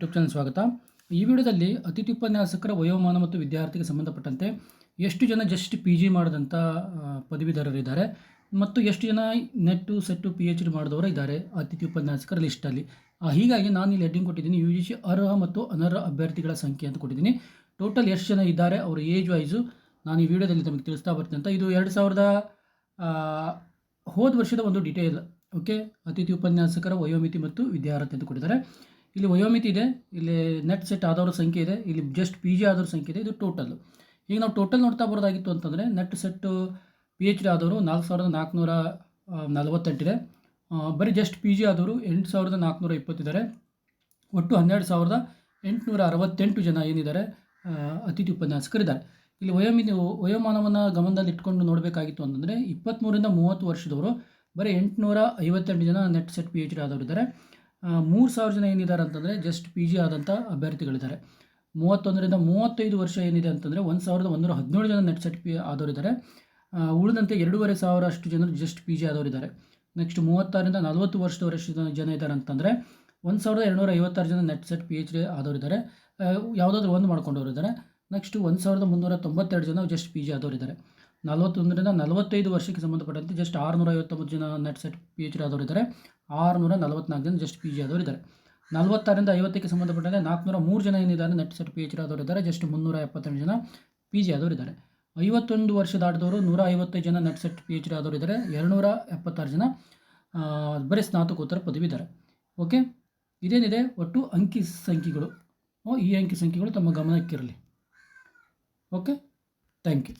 YouTube channel ಸ್ವಾಗತ. ಈ ವಿಡಿಯೋದಲ್ಲಿ ಅತಿಥಿ ಉಪನ್ಯಾಸಕರ ವಯೋಮಾನ ಮತ್ತು ವಿದ್ಯಾರ್ಥಿಗೆ ಸಂಬಂಧಪಟ್ಟಂತೆ ಎಷ್ಟು ಜನ ಜಸ್ಟ್ ಪಿ ಜಿ ಮಾಡಿದಂಥ ಪದವೀಧರರಿದ್ದಾರೆ ಮತ್ತು ಎಷ್ಟು ಜನ ನೆಟ್ಟು, ಸೆಟ್ಟು ಪಿ ಎಚ್ ಡಿ ಮಾಡಿದವರು ಇದ್ದಾರೆ ಅತಿಥಿ ಉಪನ್ಯಾಸಕರ ಲಿಸ್ಟಲ್ಲಿ ಹೀಗಾಗಿ ನಾನು ಇಲ್ಲಿ ಹೆಡ್ಡಿಂಗ್ ಕೊಟ್ಟಿದ್ದೀನಿ ಯು ಜಿ ಸಿ ಅರ್ಹ ಮತ್ತು ಅನರ್ಹ ಅಭ್ಯರ್ಥಿಗಳ ಸಂಖ್ಯೆ ಅಂತ ಕೊಟ್ಟಿದ್ದೀನಿ. ಟೋಟಲ್ ಎಷ್ಟು ಜನ ಇದ್ದಾರೆ, ಅವರ ಏಜ್ ವೈಸು ನಾನು ಈ ವಿಡಿಯೋದಲ್ಲಿ ತಮಗೆ ತಿಳಿಸ್ತಾ ಬರ್ತೀನಿ ಅಂತ. ಇದು ಎರಡು ಸಾವಿರದ ಹೋದ ವರ್ಷದ ಒಂದು ಡೀಟೇಲ್ ಓಕೆ ಅತಿಥಿ ಉಪನ್ಯಾಸಕರ ವಯೋಮಿತಿ ಮತ್ತು ವಿದ್ಯಾರ್ಥಿ ಅಂತ ಕೊಟ್ಟಿದ್ದಾರೆ. ಇಲ್ಲಿ ವಯೋಮಿತಿ ಇದೆ, ಇಲ್ಲಿ ನೆಟ್ ಸೆಟ್ ಆದವ್ರ ಸಂಖ್ಯೆ ಇದೆ, ಇಲ್ಲಿ ಜಸ್ಟ್ ಪಿ ಜಿ ಆದವ್ರ ಸಂಖ್ಯೆ ಇದೆ, ಇದು ಟೋಟಲ್ ಈಗ ನಾವು ಟೋಟಲ್ ನೋಡ್ತಾ ಬರೋದಾಗಿತ್ತು ಅಂತಂದರೆ net set P H D ಆದವರು ನಾಲ್ಕು ಸಾವಿರದ ನಾಲ್ಕುನೂರ ನಲವತ್ತೆಂಟಿದೆ. ಬರೀ ಜಸ್ಟ್ ಪಿ ಜಿ ಆದವರು ಎಂಟು ಸಾವಿರದ ನಾಲ್ಕುನೂರ ಇಪ್ಪತ್ತಿದ್ದಾರೆ. ಒಟ್ಟು ಹನ್ನೆರಡು ಸಾವಿರದ ಎಂಟುನೂರ ಅರವತ್ತೆಂಟು ಜನ ಏನಿದ್ದಾರೆ ಅತಿಥಿ ಉಪನ್ಯಾಸಕರಿದ್ದಾರೆ. ಇಲ್ಲಿ ವಯೋಮಿತಿ ವಯೋಮಾನವನ್ನು ಗಮನದಲ್ಲಿ ಇಟ್ಕೊಂಡು ನೋಡಬೇಕಾಗಿತ್ತು ಅಂತಂದರೆ ಇಪ್ಪತ್ತ್ಮೂರಿಂದ ಮೂವತ್ತು ವರ್ಷದವರು, ಬರೀ ಎಂಟುನೂರ ಐವತ್ತೆಂಟು ಜನ net set P H D ಆದವರಿದ್ದಾರೆ. ಮೂರು ಸಾವಿರ ಜನ ಏನಿದ್ದಾರೆ ಅಂತಂದರೆ ಜಸ್ಟ್ ಪಿ ಜಿ ಆದಂಥ ಅಭ್ಯರ್ಥಿಗಳಿದ್ದಾರೆ. ಮೂವತ್ತೊಂದರಿಂದ ಮೂವತ್ತೈದು ವರ್ಷ ಏನಿದೆ ಅಂತಂದರೆ ಒಂದು ಸಾವಿರದ ಒಂದೂರ ಹದಿನೇಳು ಜನ ನೆಟ್ ಸೆಟ್ ಪಿ ಆದವರಿದ್ದಾರೆ. ಉಳಿದಂತೆ ಎರಡೂವರೆ ಸಾವಿರ ಅಷ್ಟು ಜನರು ಜಸ್ಟ್ ಪಿ ಜಿ ಆದವರಿದ್ದಾರೆ. ನೆಕ್ಸ್ಟ್ ಮೂವತ್ತಾರರಿಂದ ನಲವತ್ತು ವರ್ಷದವರೆಷ್ಟು ಜನ ಜನ ಇದ್ದಾರೆ ಅಂತಂದರೆ ಒಂದು ಸಾವಿರದ ಎರಡುನೂರ ಐವತ್ತಾರು ಜನ net set P H D ಆದವರಿದ್ದಾರೆ. ಯಾವುದಾದ್ರೂ ಒಂದು ಮಾಡ್ಕೊಂಡವರಿದ್ದಾರೆ. ನೆಕ್ಸ್ಟ್ ಒಂದು ಸಾವಿರದ ಮುನ್ನೂರ ತೊಂಬತ್ತೆರಡು ಜನ ಜಸ್ಟ್ ಪಿ ಜಿ ಆದವರಿದ್ದಾರೆ. ನಲವತ್ತೊಂದರಿಂದ ನಲವತ್ತೈದು ವರ್ಷಕ್ಕೆ ಸಂಬಂಧಪಟ್ಟಂತೆ ಜಸ್ಟ್ ಆರುನೂರ ಐವತ್ತೊಂಬತ್ತು ಜನ net set P H D ಆದವರು ಇದ್ದಾರೆ. ಆರುನೂರ ನಲವತ್ತ್ನಾಲ್ಕು ಜನ ಜಸ್ಟ್ ಪಿ ಜಿ ಆದವರು ಇದ್ದಾರೆ. ನಲವತ್ತಾರರಿಂದ ಐವತ್ತಕ್ಕೆ ಸಂಬಂಧಪಟ್ಟಂತೆ ನಾಲ್ಕುನೂರ ಮೂರು ಜನ ಏನಿದ್ದಾರೆ net set P H D ಆದವರು ಇದ್ದಾರೆ. ಜಸ್ಟ್ ಮುನ್ನೂರ ಎಪ್ಪತ್ತೆಂಟು ಜನ ಪಿ ಜಿ ಆದವರು ಇದ್ದಾರೆ. ಐವತ್ತೊಂದು ವರ್ಷ ದಾಟಿದವರು ನೂರ ಐವತ್ತೈದು ಜನ NET SET P H D ಆದವರು ಇದ್ದಾರೆ. ಎರಡುನೂರ ಎಪ್ಪತ್ತಾರು ಜನ ಬರೀ ಸ್ನಾತಕೋತ್ತರ ಪದವಿ ಇದ್ದಾರೆ. ಓಕೆ ಇದೇನಿದೆ? ಒಟ್ಟು ಅಂಕಿ ಸಂಖ್ಯೆಗಳು. ಈ ಅಂಕಿ ಸಂಖ್ಯೆಗಳು ತಮ್ಮ ಗಮನಕ್ಕಿರಲಿ. Okay thank you